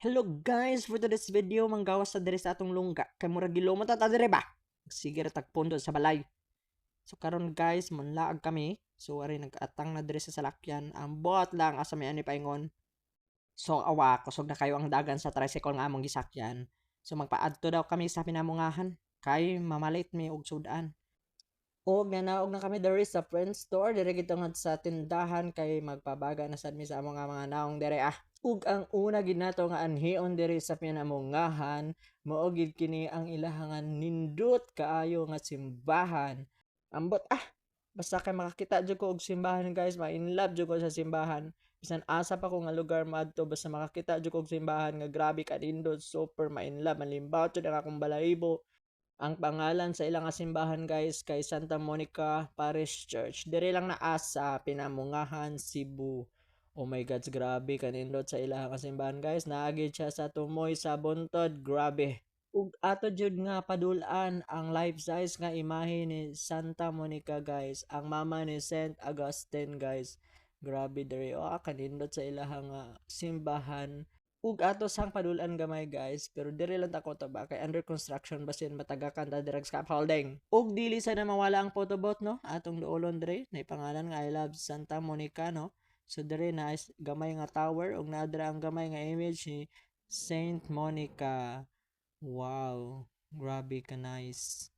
Hello guys, for today's video manggawas sa diri sa atong lungga kay murag gilomot ta dire ba. Sige ra sa balay. So karon guys, manlaag kami. So ari nag-atang na diri sa salakyan. Ang buhat lang asa may ani paingon. So awa, kusog na kayo ang dagan sa tricycle nga among gisakyan. So magpaadto daw kami sa pinamungahan kay mamalit mi og sudan. Og nanaog na kami diri sa friend store dire gitungod sa tindahan kay magpabaga na sad mi sa among mga naong dire ah. Ug ang una gid nato nga anhion diri sa pinamungahan mao gid kini ang ilahangan nindot kaayo nga simbahan. Ambot ah basta kay makakita jud ko og simbahan guys, ma-in love jud ko sa simbahan. Bisan asa pa ko nga lugar maadto basta makakita jud ko og simbahan nga grabe ka nindot, super ma-in love, malimbaw jud ang akong balahibo. Ang pangalan sa ilang simbahan guys kay Santa Monica Parish Church. Dire lang na asa Pinamungahan, Cebu. Oh my God, grabe kanindot sa ilang nga simbahan guys. Naagid siya sa tumoy sa buntod, grabe. Ug ato jud nga padulan ang life size nga imahe ni Santa Monica guys. Ang mama ni Saint Augustine guys. Grabe diri oh kanindot sa ilang nga simbahan. Ug ato sang padulan gamay guys, pero diri lang tako to ba kay under construction basin matagakan ta direct scaffolding. Ug dili sa na mawala ang photobooth no, atong duolon diri na pangalan nga I love Santa Monica no. So diri na gamay nga tower ug nadra ang gamay nga image ni Saint Monica. Wow, grabe ka nice.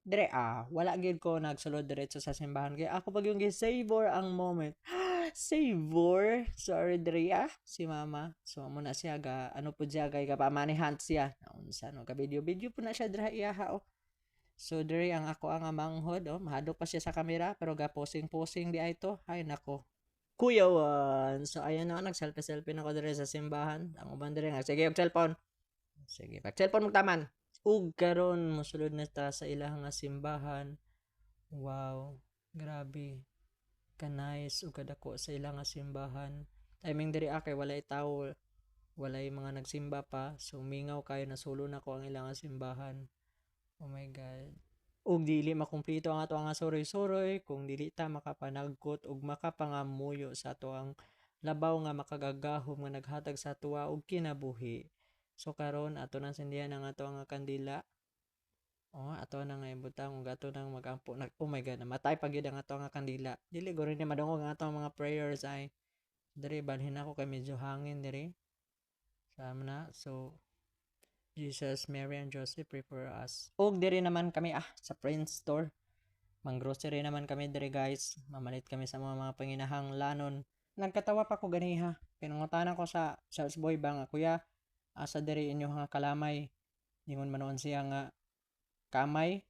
Dire ah, wala gid ko nagsulod diretso sa simbahan kay ako pag yung savor ang moment. savor. Sorry dire ah, si mama. So amo na siya ga ano po siya kay kapamanihan siya. Naunsa no ka video video po na siya dire iyaha oh. So dire ang ako ang amanghod oh, mahadok pa siya sa kamera pero ga posing-posing di ay to. Ay nako. Kuyawan. So ayan na nag-selfie-selfie na ko dire sa simbahan. Ang uban dire nga sige og cellphone. Sige, pag cellphone mo taman. Ug karon mosulod na ta sa ilang nga simbahan. Wow, grabe. Ka-nice ug kadako sa ilang nga simbahan. Timing diri akay walay tawo, walay mga nagsimba pa. So mingaw kayo na sulo na ko ang ilang nga simbahan. Oh my god. Ug dili makumpleto ang ato nga soroy-soroy kung dili ta makapanagkot ug makapangamuyo sa ato ang labaw nga makagagahom nga naghatag sa tuwa ug kinabuhi. So karon ato nang sindihan ang ato nga kandila. Oh, ato na nga ibutang ug ato nang magampo. Nag, oh my god, namatay pa gyud ang ato nga kandila. Dili guro ni madungog ang ato mga prayers ay diri balhin ako kay medyo hangin diri. Sama na. So Jesus, Mary, and Joseph pray for us. Og diri naman kami ah sa Prince Store. Mang grocery naman kami diri guys. Mamalit kami sa mga, mga panginahang lanon. Nagkatawa pa ko ganiha. Pinangutanan ko sa sales boy ba nga kuya asa diri inyo nga kalamay ningon manoon siya nga kamay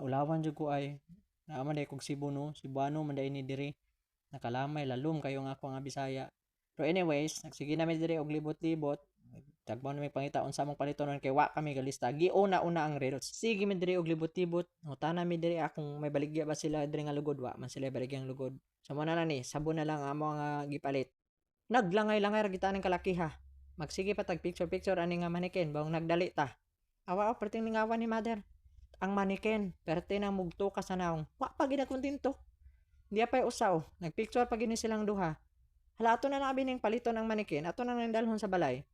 ulawan jud ko ay naama day kog Cebu no Cebuano man ni diri nakalamay lalum kayo nga ako nga Bisaya pero anyways nagsige namin diri og libot-libot tagbaw na may pangita unsa mong palitonon kay wa kami galista. Giuna una ang reels sige mi diri og libot-libot. Ngutana mi diri akong may baligya ba sila diri nga lugod? Wa man sila baligyang lugod. So na na ni sabon na lang amo nga gipalit. Naglangay-langay ra kita ning kalakiha. Magsige pa tag picture picture ani nga manikin bawang nagdali ta. Awa o perting lingawan ni mother. Ang manikin perte nang mugto ka sa naong. Wa pa gid kontento di pa usaw nagpicture pa gini silang duha. Hala ato na nabi ning palito ng manikin ato na nang dalhon sa balay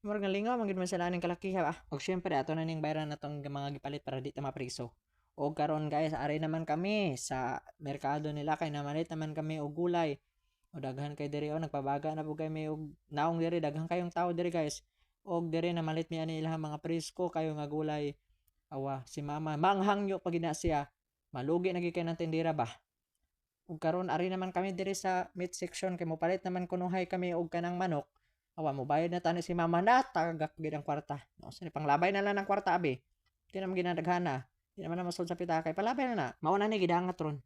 murag nga lingaw man gid man sila ning kalakiha ah og syempre ato na ning bayran natong mga gipalit para di ta mapriso. Og karon guys ari naman kami sa merkado nila kay namalit naman kami og gulay. O daghan kay diri o nagpabaga na po kay may og naong diri daghan kayong tao diri guys. Og diri na malit mi ani ilang mga presko kayo nga gulay. Awa si mama manghangyo pag siya. Malugi na kay ng tindera ba? Ug karon ari naman kami diri sa meat section kay mopalit naman kunuhay kami og kanang manok awa mo bayad na tani si mama na tagak gid ang kwarta no sa panglabay na lang ng kwarta abi di naman ginadaghana di naman na masod sa pitaka kay palabay na na mao na ni gidangat ron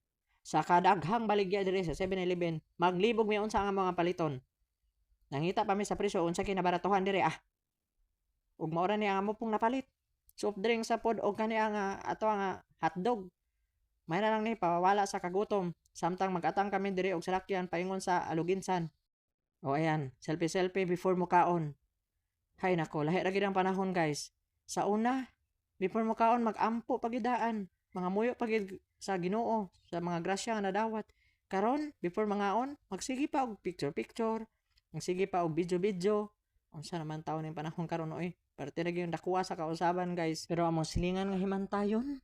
sa kadaghang baligya diri sa 7-Eleven, maglibog mi unsa nga mga paliton. Nangita pa mi sa presyo unsa kinabaratuhan diri ah. Ug mao ra ni ang amo pong napalit. Soft drink sa pod og kani ang ah, ato nga hotdog. May na lang ni pawala sa kagutom. Samtang magatang kami diri og salakyan paingon sa aluginsan. O ayan, selfie-selfie before mo kaon. Hay nako, lahi ra gid ang panahon guys. Sa una, before mo kaon mag-ampo pagidaan. Mga muyo pagid sa Ginoo sa mga grasya nga nadawat. Karon before mangaon, magsige pa og picture-picture, magsige pa og video-video. unsa naman taon ning panahon karon oy parte na gyud dakuha sa kausaban guys pero among silingan nga himantayon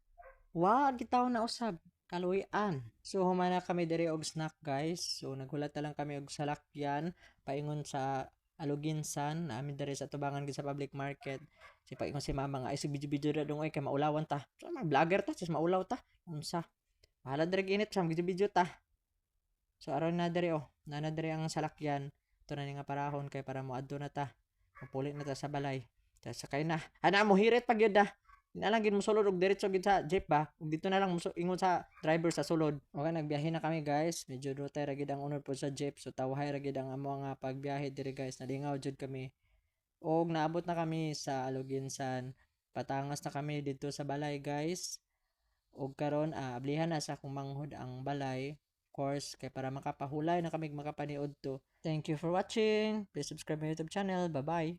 wa gitaw na usab kaluyan so humana kami diri og snack guys. So naghulat na lang kami og salakyan. Paingon sa Aluginsan na amin diri sa tubangan sa public market. Si paingon si mama nga ay si video-video ra dong oy kay maulawan ta. So mga vlogger ta sis maulaw ta. Unsa? Bahala diri init sa video-video ta. So aron na diri oh. Na na diri ang salakyan. Ito na nga parahon kay para mo adto na ta. Mapulit na ta sa balay. Ta sakay na. Ana mo hirit pag yun da na lang gid mo sulod og diretso gid sa jeep ba? Ug dito na lang mo su- ingon sa driver sa sulod. Okay nagbiyahe na kami guys. Medyo rutay ra gid ang unod po sa jeep. So tawahay ra gid ang amo nga pagbiyahe diri guys. Nalingaw jud kami. Og naabot na kami sa Aluginsan. Patangas na kami dito sa balay guys. Og karon ah, ablihan na sa akong manghud ang balay. Course kay para makapahulay na kami makapaniod to. Thank you for watching. Please subscribe my youtube channel. Bye bye